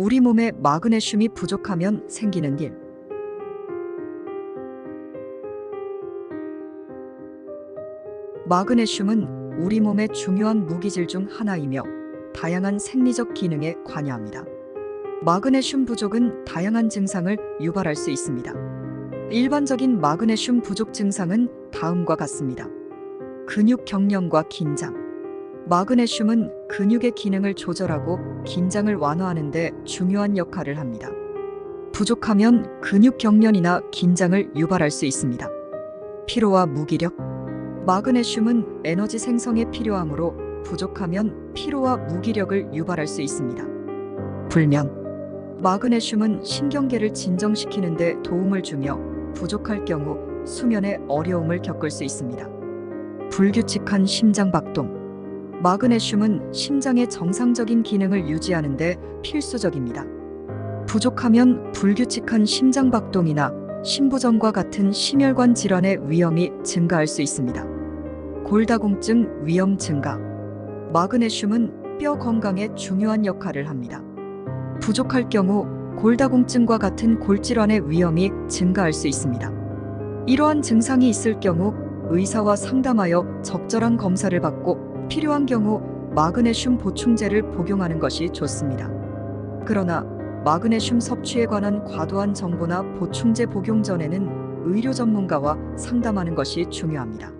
우리 몸에 마그네슘이 부족하면 생기는 일. 마그네슘은 우리 몸의 중요한 무기질 중 하나이며 다양한 생리적 기능에 관여합니다. 마그네슘 부족은 다양한 증상을 유발할 수 있습니다. 일반적인 마그네슘 부족 증상은 다음과 같습니다. 근육 경련과 긴장. 마그네슘은 근육의 기능을 조절하고 긴장을 완화하는 데 중요한 역할을 합니다. 부족하면 근육 경련이나 긴장을 유발할 수 있습니다. 피로와 무기력. 마그네슘은 에너지 생성에 필요하므로 부족하면 피로와 무기력을 유발할 수 있습니다. 불면. 마그네슘은 신경계를 진정시키는 데 도움을 주며 부족할 경우 수면에 어려움을 겪을 수 있습니다. 불규칙한 심장 박동. 마그네슘은 심장의 정상적인 기능을 유지하는 데 필수적입니다. 부족하면 불규칙한 심장 박동이나 심부전과 같은 심혈관 질환의 위험이 증가할 수 있습니다. 골다공증 위험 증가. 마그네슘은 뼈 건강에 중요한 역할을 합니다. 부족할 경우 골다공증과 같은 골질환의 위험이 증가할 수 있습니다. 이러한 증상이 있을 경우 의사와 상담하여 적절한 검사를 받고 필요한 경우 마그네슘 보충제를 복용하는 것이 좋습니다. 그러나 마그네슘 섭취에 관한 과도한 정보나 보충제 복용 전에는 의료 전문가와 상담하는 것이 중요합니다.